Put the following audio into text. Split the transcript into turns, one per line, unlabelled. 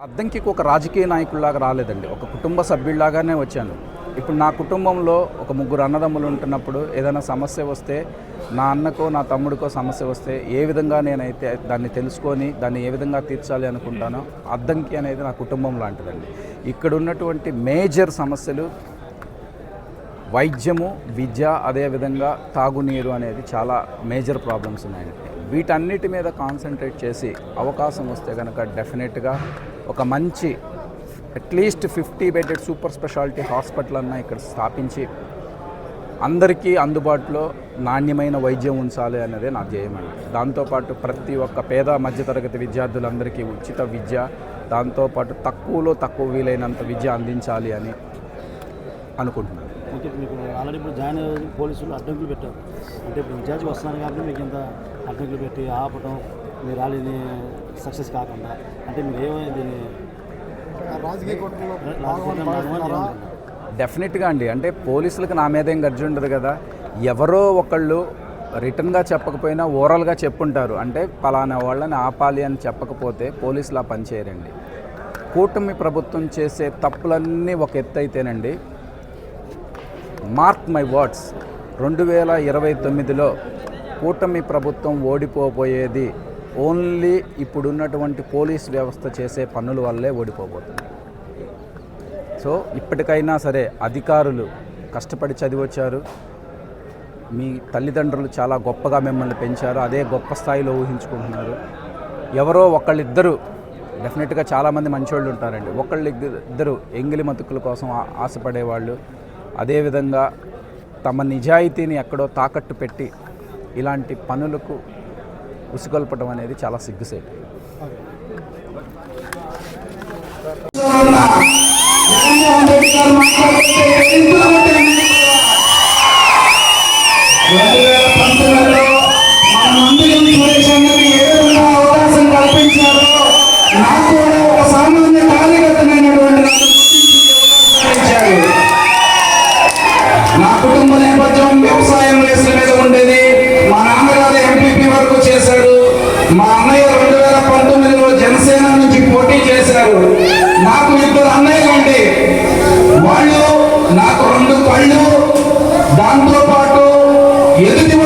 అద్దంకికి ఒక రాజకీయ నాయకుల్లాగా రాలేదండి. ఒక కుటుంబ సభ్యుల్లాగానే వచ్చాను. ఇప్పుడు నా కుటుంబంలో ఒక ముగ్గురు అన్నదమ్ములు ఉంటున్నప్పుడు ఏదైనా సమస్య వస్తే నా అన్నకో నా తమ్ముడికో సమస్య వస్తే ఏ విధంగా నేనైతే దాన్ని తెలుసుకొని దాన్ని ఏ విధంగా తీర్చాలి అనుకుంటానో అద్దంకి అనేది నా కుటుంబం లాంటిదండి. ఇక్కడ ఉన్నటువంటి మేజర్ సమస్యలు వైద్యము విద్య అదేవిధంగా తాగునీరు అనేది చాలా మేజర్ ప్రాబ్లమ్స్ ఉన్నాయండి వీటన్నిటి మీద కాన్సన్ట్రేట్ చేసి అవకాశం వస్తే కనుక డెఫినెట్గా ఒక మంచి at least fifty bedded super speciality hospital అన్న ఇక్కడ స్థాపించి అందరికీ అందుబాటులో నాణ్యమైన వైద్యం ఉంచాలి అన్నదే నా ధ్యేయమండి దాంతోపాటు ప్రతి ఒక్క పేద మధ్యతరగతి విద్యార్థులందరికీ ఉచిత విద్య దాంతోపాటు తక్కువలో తక్కువ వీలైనంత విద్య అందించాలి అని అనుకుంటున్నాను.
ఓకే మీకు ఆల్రెడీ ఇప్పుడు జాయిన్ పోలీసులు అడ్డంకులు పెట్టారు. అంటే ఇప్పుడు ఇన్ఛార్జ్కి వస్తున్నారు కాబట్టి మీకు ఇంత అడ్డంకులు పెట్టి ఆపడం మీ ర్యాలీని సక్సెస్ కాకుండా అంటే మీరు ఏమైనా దీన్ని
రాజకీయ?
డెఫినెట్గా అండి. అంటే పోలీసులకు నా మీద ఏం గర్జి ఉండదు కదా. ఎవరో ఒకళ్ళు రిటర్న్గా చెప్పకపోయినా ఓవరాల్గా చెప్పుంటారు. అంటే పలానా వాళ్ళని ఆపాలి అని చెప్పకపోతే పోలీసులు ఆ పని చేయరండి. కూటమి ప్రభుత్వం చేసే తప్పులన్నీ ఒక ఎత్తు అయితేనండి మార్క్ మై వర్డ్స్. రెండు వేల ఇరవై తొమ్మిదిలో కూటమి ప్రభుత్వం ఓడిపోబోయేది. ఓన్లీ ఇప్పుడున్నటువంటి పోలీస్ వ్యవస్థ చేసే పనుల వల్లే ఓడిపోబోతుంది. సో ఇప్పటికైనా సరే అధికారులు కష్టపడి చదివొచ్చారు. మీ తల్లిదండ్రులు చాలా గొప్పగా మిమ్మల్ని పెంచారు. అదే గొప్ప స్థాయిలో ఊహించుకుంటున్నారు. ఎవరో ఒకళ్ళిద్దరు డెఫినెట్గా చాలామంది మంచోళ్ళు ఉంటారండి ఒకళ్ళు ఇద్దరు ఎంగిలి మతుకుల కోసం ఆశపడేవాళ్ళు. అదేవిధంగా తమ నిజాయితీని ఎక్కడో తాకట్టు పెట్టి ఇలాంటి పనులకు ఉసుగొల్పడం అనేది చాలా సిగ్గుసేటు.
మాట్లాడితే రెండు వేల పంతొమ్మిదిలో నాకు ఇద్దరు అన్నయ్య అండి వాళ్ళు నాకు రెండు కళ్ళు. దాంతో పాటు ఎదుటి